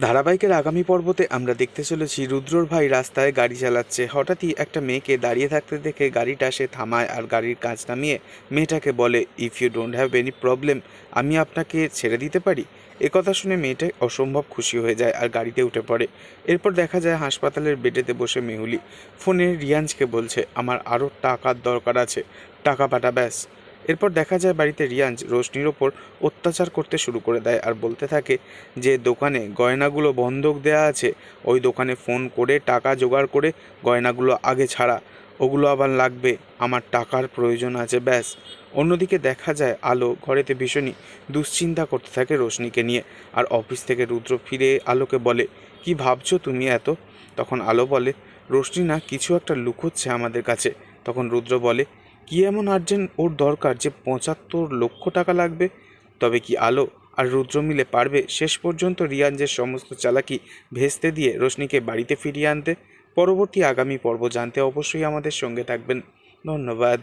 ধারাবাহিকের আগামী পর্বতে আমরা দেখতে চলেছি রুদ্রর ভাই রাস্তায় গাড়ি চালাচ্ছে। হঠাৎই একটা মেয়েকে দাঁড়িয়ে থাকতে দেখে গাড়িটা সে থামায় আর গাড়ির কাজ নামিয়ে মেয়েটাকে বলে if you don't have any problem আমি আপনাকে ছেড়ে দিতে পারি? একথা শুনে মেয়েটা অসম্ভব খুশি হয়ে যায় আর গাড়িতে উঠে পড়ে। এরপর দেখা যায় হাসপাতালের বেডেতে বসে মেহুলি। ফোনে রিয়াঞ্জকে বলছে, আমার আরও টাকার দরকার আছে। টাকা পাঠা, ব্যাস। এরপর দেখা যায় বাড়িতে রিয়াঞ্জ রোশনির ওপর অত্যাচার করতে শুরু করে দেয় আর বলতে থাকে যে দোকানে গয়নাগুলো বন্ধক দেয়া আছে, ওই দোকানে ফোন করে টাকা জোগাড় করে গয়নাগুলো আগে ছাড়া, ওগুলো আবার লাগবে, আমার টাকার প্রয়োজন আছে, ব্যাস। অন্যদিকে দেখা যায় আলো ঘরেতে ভীষণই দুশ্চিন্তা করতে থাকে রোশনিকে নিয়ে আর অফিস থেকে রুদ্র ফিরে আলোকে বলে, কি ভাবছ তুমি এত? তখন আলো বলে, রোশনি না, কিছু একটা লুকোচ্ছে আমাদের কাছে। তখন রুদ্র বলে কি এমন আর্জেন্ট ওর দরকার যে পঁচাত্তর লক্ষ টাকা লাগবে? তবে কি আলো আর রুদ্র মিলে পারবে শেষ পর্যন্ত রিয়াঞ্জের সমস্ত চালাকি ভেস্তে দিয়ে রোশনিকে বাড়িতে ফিরিয়ে আনতে? পরবর্তী আগামী পর্ব জানতে অবশ্যই আমাদের সঙ্গে থাকবেন। ধন্যবাদ।